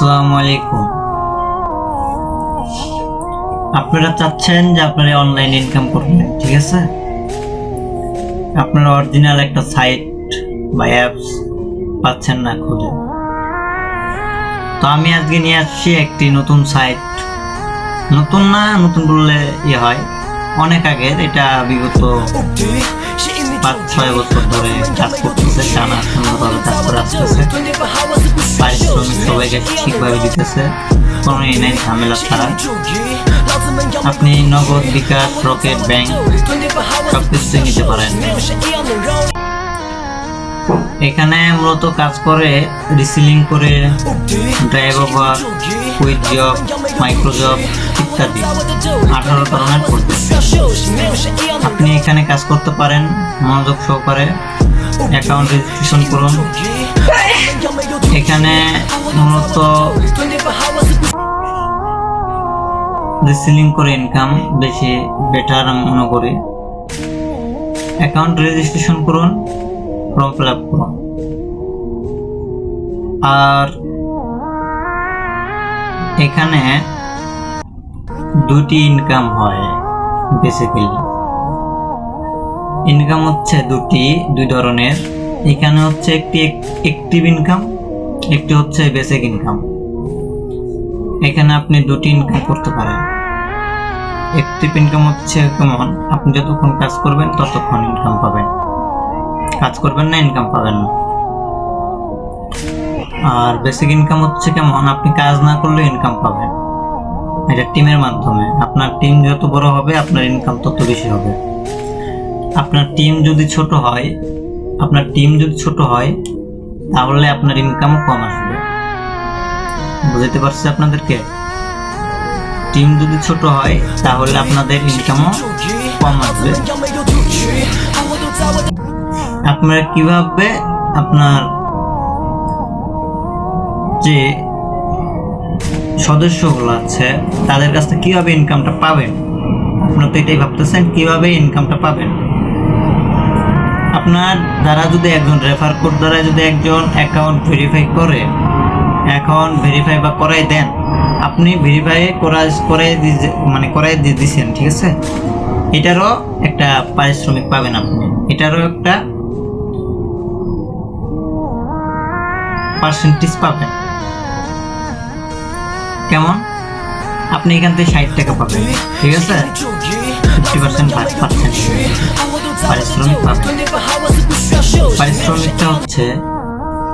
আসসালামু আলাইকুম। আপনারা চাচ্ছেন যে আপনারা অনলাইন ইনকাম করবেন, ঠিক আছে? আপনারা অরিজিনাল একটা সাইট বা অ্যাপস পাচ্ছেন না খুঁজে। তো আমি আজকে নিয়ে আসছি একটি নতুন সাইট। নতুন না, নতুন বললে ইয়ে হয়। অনেক আগের, এটা বিগত পাঁচ ছয় বছর ধরে কাজ করতেছে সুন্দরভাবে কাজ করে আসতেছে সবাইকে ঠিকভাবে দিতেছে। কোনো এই নাই ঝামেলা ছাড়া। আপনি নগদ বিকাশ, রকেট, ব্যাংক সব কিছুই নিতে পারেন। এখানে মূলত কাজ করে রিসিলিং করে drive over quick job micro job ইত্যাদি। আঠারো ধরনের করতেছে। আপনি এখানে কাজ করতে পারেন, মনোযোগ সহকারে। অ্যাকাউন্ট রেজিস্ট্রেশন করুন। এখানে মূলত রিসিলিং করে ইনকাম বেশি বেটার আমি মনে করি। অ্যাকাউন্ট রেজিস্ট্রেশন করুন ফর্ম ফিল আপ করুন। আর এখানে দুটি ইনকাম হয় বেসিক্যালি ইনকাম হচ্ছে দুটি, দুই ধরনের। এখানে হচ্ছে একটি অ্যাক্টিভ ইনকাম একটি হচ্ছে বেসিক ইনকাম এখানে আপনি দুটি ইনকাম করতে পারেন। একটি ইনকাম হচ্ছে কেমন আপনি যতক্ষণ কাজ করবেন ততক্ষণ ইনকাম পাবেন। কাজ করবেন না ইনকাম পাবেন না। আর বেসিক ইনকাম হচ্ছে কেমন, আপনি কাজ না করলে ইনকাম পাবেন। এটা টিমের মাধ্যমে। আপনার টিম যত বড় হবে, আপনার ইনকাম তত বেশি হবে। আপনার টিম যদি ছোট হয়, আপনার টিম যদি ছোট হয় তাহলে আপনার ইনকামও কম আসবে। বুঝতে পারছি আপনাদেরকে? টিম যদি ছোট হয়, তাহলে আপনাদের ইনকামও কম আসবে। আপনারা কীভাবে আপনার যে সদস্যগুলো আছে, তাদের কাছ থেকে কীভাবে ইনকামটা পাবেন? আপনারা তো এটাই ভাবতেছেন, কীভাবে ইনকামটা পাবেন? আপনার দ্বারা যদি একজন রেফার কোড দ্বারা যদি একজন অ্যাকাউন্ট ভেরিফাই করে অ্যাকাউন্ট ভেরিফাই বা করাই দেন, আপনি ভেরিফাই করা, করাই মানে করাই দিয়ে দিচ্ছেন ঠিক আছে? এটারও একটা পারিশ্রমিক পাবেন আপনি। এটারও একটা পার্সেন্টেজ পাবেন। কেমন? আপনি এখান থেকে ষাট টাকা পাবেন, ঠিক আছে? ফিফটি পার্সেন্ট পাচ্ছেন।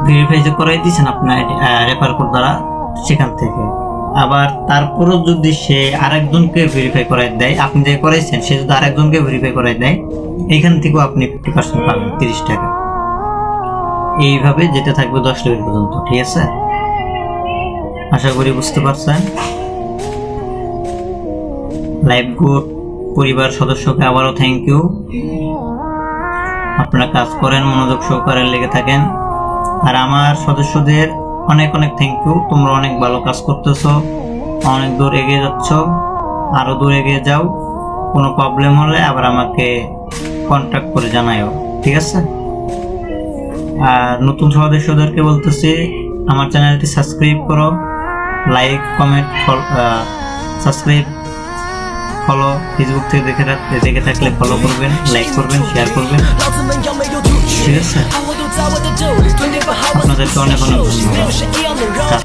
ভেরিফাই যে করাই দিয়েছেন আপনার রেফার কোড দ্বারা সেখান থেকে। আবার তারপরও যদি সে আরেকজনকে ভেরিফাই করাই দেয়, আপনি যে করাইছেন, সে যদি আরেকজনকে ভেরিফাই করাই দেয়, এখান থেকেও আপনি ফিফটি পার্সেন্ট পাবেন, তিরিশ টাকা। এইভাবে যেতে থাকবে দশ লেভেল পর্যন্ত, ঠিক আছে? আশা করি বুঝতে পারছেন। লাইফ গুড পরিবার সদস্যকে আবারও থ্যাংক ইউ আপনারা কাজ করেন, মনোযোগ সহকারে লেগে থাকেন। আর আমার সদস্যদের অনেক অনেক থ্যাংক ইউ তোমরা অনেক ভালো কাজ করতেছো, অনেক দূর এগিয়ে যাচ্ছ আরও দূর এগিয়ে যাও। কোনো প্রবলেম হলে আবার আমাকে কন্ট্যাক্ট করে জানাইও ঠিক আছে? আর নতুন সদস্যদেরকে বলতেছি, আমার চ্যানেলটি সাবস্ক্রাইব করো like comment subscribe follow Facebook থেকে দেখে দেখে থাকলে ফলো করবেন লাইক করবেন শেয়ার করবেন, ঠিক আছে? আপনাদেরকে অনেক অনেক ধন্যবাদ